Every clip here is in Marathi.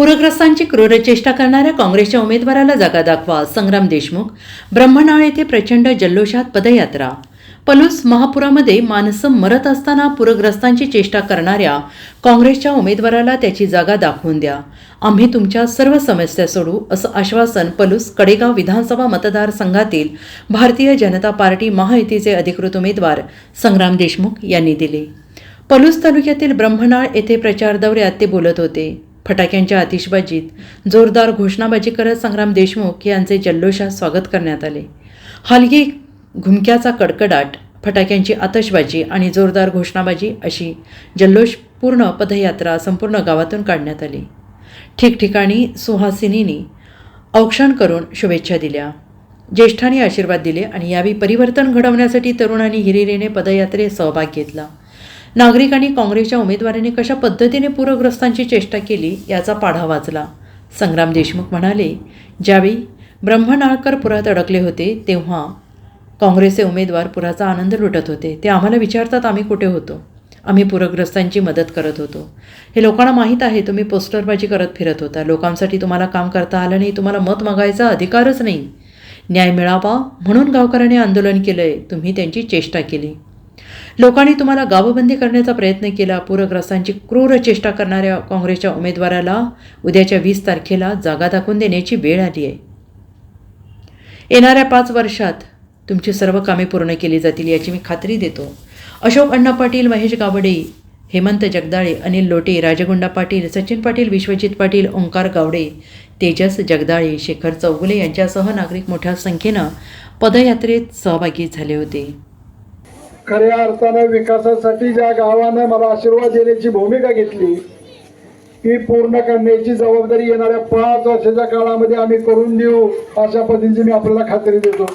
पूरग्रस्तांची क्रूरचेष्टा करणाऱ्या काँग्रेसच्या उमेदवाराला जागा दाखवा संग्राम देशमुख. ब्रह्मनाळ येथे प्रचंड जल्लोषात पदयात्रा. पलूस महापुरामध्ये माणसं मरत असताना पूरग्रस्तांची चेष्टा करणाऱ्या काँग्रेसच्या उमेदवाराला त्याची जागा दाखवून द्या. आम्ही तुमच्या सर्व समस्या सोडू असं आश्वासन पलूस कडेगाव विधानसभा मतदारसंघातील भारतीय जनता पार्टी महायुतीचे अधिकृत उमेदवार संग्राम देशमुख यांनी दिले. पलूस तालुक्यातील ब्रह्मनाळ येथे प्रचार दौऱ्यात ते बोलत होते. फटाक्यांच्या आतिषबाजीत जोरदार घोषणाबाजी करत संग्राम देशमुख यांचे जल्लोषात स्वागत करण्यात आले. हलगी घुमक्याचा कडकडाट फटाक्यांची आतषबाजी आणि जोरदार घोषणाबाजी अशी जल्लोषपूर्ण पदयात्रा संपूर्ण गावातून काढण्यात आली. ठिकठिकाणी सुहासिनींनी औक्षण करून शुभेच्छा दिल्या. ज्येष्ठांनी आशीर्वाद दिले आणि यावेळी परिवर्तन घडवण्यासाठी तरुणांनी हिरिरीने पदयात्रेत सहभाग घेतला. नागरिकांनी काँग्रेसच्या उमेदवाराने कशा पद्धतीने पूरग्रस्तांची चेष्टा केली याचा पाढा वाचला. संग्राम देशमुख म्हणाले ज्यावेळी ब्रह्मनाळकर पुरात अडकले होते तेव्हा काँग्रेसचे उमेदवार पुराचा आनंद लुटत होते. ते आम्हाला विचारतात आम्ही कुठे होतो? आम्ही पूरग्रस्तांची मदत करत होतो. हे लोकांना माहीत आहे तुम्ही पोस्टरबाजी करत फिरत होता. लोकांसाठी तुम्हाला काम करता आलं नाही तुम्हाला मत मागायचा अधिकारच नाही. न्याय मिळावा म्हणून गावकऱ्यांनी आंदोलन केलं आहे तुम्ही त्यांची चेष्टा केली. लोकांनी तुम्हाला गावबंदी करण्याचा प्रयत्न केला पूरग्रस्तांची क्रूर चेष्टा करणाऱ्या काँग्रेसच्या उमेदवाराला उद्याच्या वीस तारखेला जागा दाखवून देण्याची वेळ आली आहे. येणाऱ्या पाच वर्षात तुमची सर्व कामे पूर्ण केली जातील याची मी खात्री देतो. अशोक अण्णा पाटील महेश गावडे हेमंत जगदाळे अनिल लोटे राजगुंडा पाटील सचिन पाटील विश्वजित पाटील ओंकार गावडे तेजस जगदाळे शेखर चौगुले यांच्यासह नागरिक मोठ्या संख्येनं पदयात्रेत सहभागी झाले होते. खऱ्या अर्थानं विकासासाठी ज्या गावानं मला आशीर्वाद देण्याची भूमिका घेतली ती पूर्ण करण्याची जबाबदारी येणाऱ्या पाच वर्षाच्या काळामध्ये आम्ही करून देऊ अशा पद्धतीची मी आपल्याला खात्री देतो.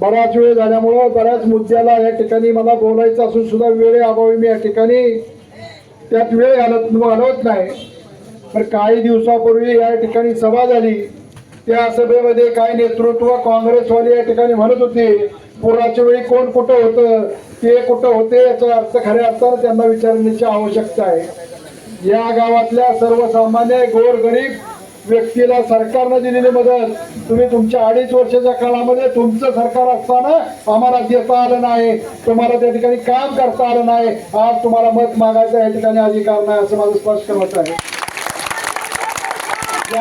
बराच वेळ झाल्यामुळं बऱ्याच मुद्द्याला या ठिकाणी मला बोलायचं असून सुद्धा वेळे अभावी मी या ठिकाणी त्यात वेळ घालत घालवत नाही. तर काही दिवसापूर्वी या ठिकाणी सभा झाली. त्या सभेमध्ये काय नेतृत्व काँग्रेसवाले या ठिकाणी म्हणत होते पुराच्या वेळी कोण कुठं होतं ते कुठं होते याचा अर्थ खऱ्या अर्थानं त्यांना विचारण्याची आवश्यकता आहे. या गावातल्या सर्वसामान्य गोरगरीब व्यक्तीला सरकारनं दिलेली मदत तुम्ही तुमच्या अडीच वर्षाच्या काळामध्ये तुमचं सरकार असताना आम्हाला देता आलं नाही तुम्हाला त्या ठिकाणी काम करता आलं नाही आज तुम्हाला मत मागायचा या ठिकाणी अधिकार नाही असं माझं स्पष्ट मत आहे. या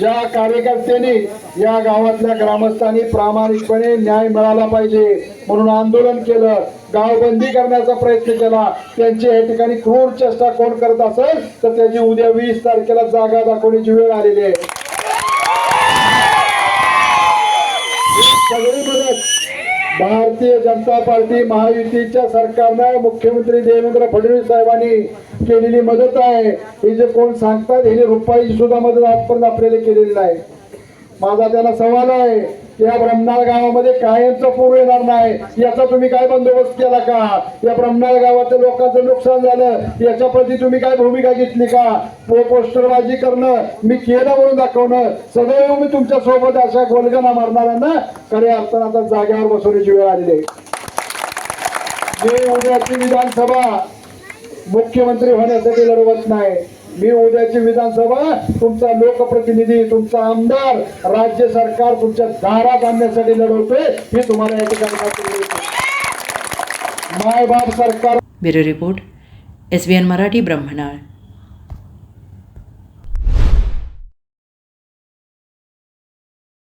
ज्या कार्यकर्त्यांनी या गावातल्या ग्रामस्थांनी प्रामाणिकपणे न्याय मिळाला पाहिजे म्हणून आंदोलन केलं. गावबंदी करण्याचा प्रयत्न केला. त्यांची या ठिकाणी क्रूर चेष्टा कोण करत असेल तर त्याची उद्या वीस तारखेला जागा दाखवण्याची वेळ आलेली आहे. सगळी मदत भारतीय जनता पार्टी महायुतीच्या सरकारनं मुख्यमंत्री देवेंद्र फडणवीस साहेबांनी केलेली मदत आहे. हे जे कोण सांगतात हे रुपयाची सुद्धा मदत आजपर्यंत आपल्याला केलेली नाही. माझा त्याला सवाल आहे या ब्रह्मनाळ गावामध्ये कायमचा पूर येणार नाही. याचा तुम्ही काय बंदोबस्त केला का? या ब्रह्मनाळ गावाचं लोकांचं नुकसान झालं. याच्या प्रती तुम्ही काय भूमिका घेतली का? पोस्टरबाजी करणं मी केलं म्हणून दाखवणं सदैव मी तुमच्यासोबत अशा गोलगना मारणाऱ्यांना खऱ्या अर्थानं आता जाग्यावर बसवण्याची वेळ आलेली आहे. मी उद्याची विधानसभा. मुख्यमंत्री होण्यासाठी लढवत नाही. मी उद्याची विधानसभा तुमचा लोकप्रतिनिधी तुमचा आमदार राज्य सरकार तुमच्या दारात आणण्यासाठी लढवतोय मी तुम्हाला या ठिकाणी मायबाप सरकार bureau report S B N Marathi Brahmanal.